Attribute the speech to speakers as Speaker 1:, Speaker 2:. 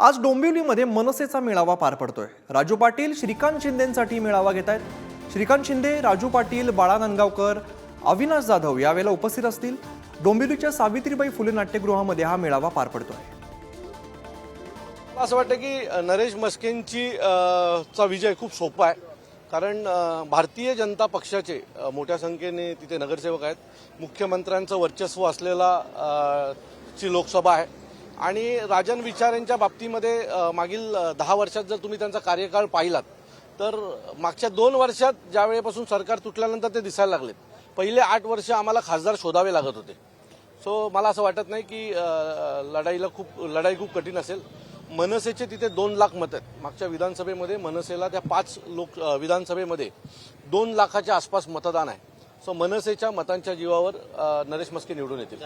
Speaker 1: आज डोंबिवलीमध्ये मनसेचा मेळावा पार पडतोय. राजू पाटील श्रीकांत शिंदेसाठी मेळावा घेत आहेत श्रीकांत शिंदे राजू पाटील बाळा नांदगावकर अविनाश जाधव यावेळेला उपस्थित असतील. डोंबिवलीच्या सावित्रीबाई फुले नाट्यगृहामध्ये हा मेळावा पार पडतोय.
Speaker 2: असं वाटतं की नरेश मस्केंची चा विजय खूप सोपा आहे. कारण भारतीय जनता पक्षाचे मोठ्या संख्येने तिथे नगरसेवक आहेत. मुख्यमंत्र्यांचं वर्चस्व असलेला ची लोकसभा आहे. आणि राजन विचार यांच्या बाबतीमध्ये मागील दहा वर्षात जर तुम्ही त्यांचा कार्यकाळ पाहिलात तर मागच्या दोन वर्षात ज्या वेळेपासून सरकार तुटल्यानंतर ते दिसायला लागलेत. पहिले आठ वर्ष आम्हाला खासदार शोधावे लागत होते. सो मला असं वाटत नाही की लढाईला खूप लढाई खूप कठीण असेल. मनसेचे तिथे दोन लाख मत आहेत. मागच्या विधानसभेमध्ये मनसेला त्या पाच लोक विधानसभेमध्ये दोन लाखाच्या आसपास मतदान आहे. सो मनसेच्या मतांच्या जीवावर नरेश मस्के निवडून येतील.